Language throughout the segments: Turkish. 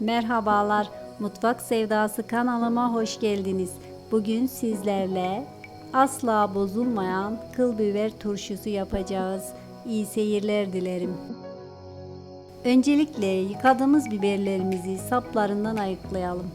Merhabalar, Mutfak Sevdası kanalıma hoş geldiniz. Bugün sizlerle asla bozulmayan kıl biber turşusu yapacağız. İyi seyirler dilerim. Öncelikle yıkadığımız biberlerimizi saplarından ayıklayalım.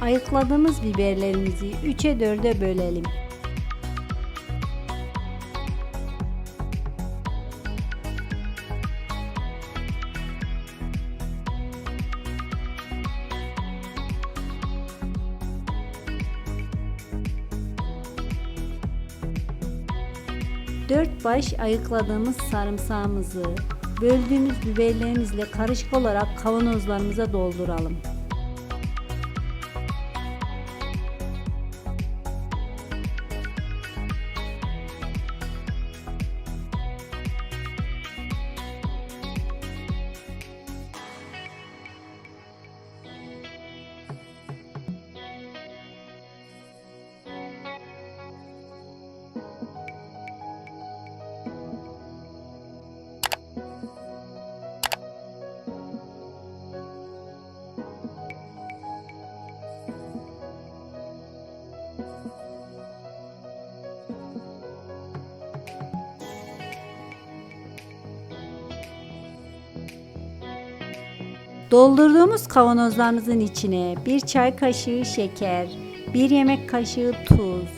Ayıkladığımız biberlerimizi 3'e 4'e bölelim. Dört baş ayıkladığımız sarımsağımızı böldüğümüz biberlerimizle karışık olarak kavanozlarımıza dolduralım. Doldurduğumuz kavanozlarımızın içine bir çay kaşığı şeker, bir yemek kaşığı tuz,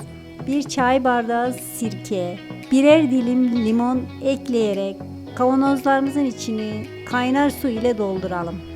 bir çay bardağı sirke, birer dilim limon ekleyerek kavanozlarımızın içini kaynar su ile dolduralım.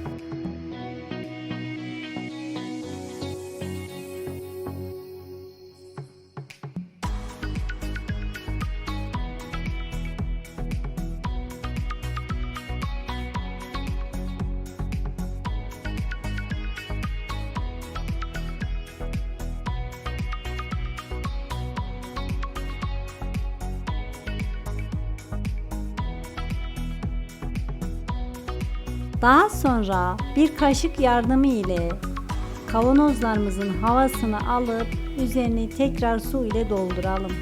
Daha sonra bir kaşık yardımı ile kavanozlarımızın havasını alıp üzerini tekrar su ile dolduralım.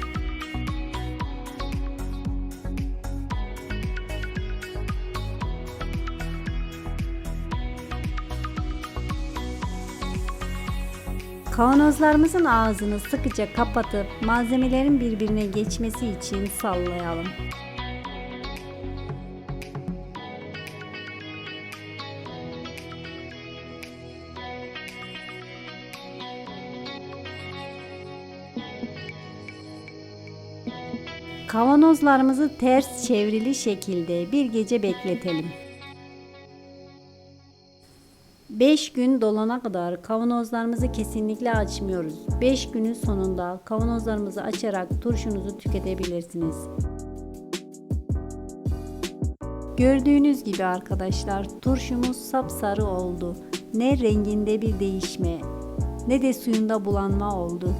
Kavanozlarımızın ağzını sıkıca kapatıp malzemelerin birbirine geçmesi için sallayalım. Kavanozlarımızı ters çevrili şekilde bir gece bekletelim. 5 gün dolana kadar kavanozlarımızı kesinlikle açmıyoruz. 5 günün sonunda kavanozlarımızı açarak turşunuzu tüketebilirsiniz. Gördüğünüz gibi arkadaşlar turşumuz sapsarı oldu. Ne renginde bir değişme ne de suyunda bulanma oldu.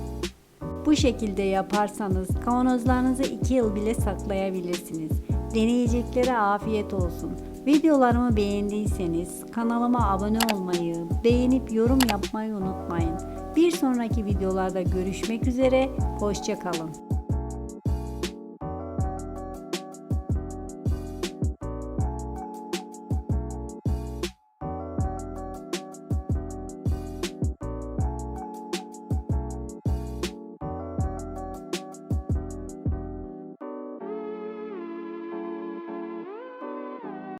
Bu şekilde yaparsanız kavanozlarınızı 2 yıl bile saklayabilirsiniz. Deneyeceklere afiyet olsun. Videolarımı beğendiyseniz kanalıma abone olmayı, beğenip yorum yapmayı unutmayın. Bir sonraki videolarda görüşmek üzere, hoşçakalın.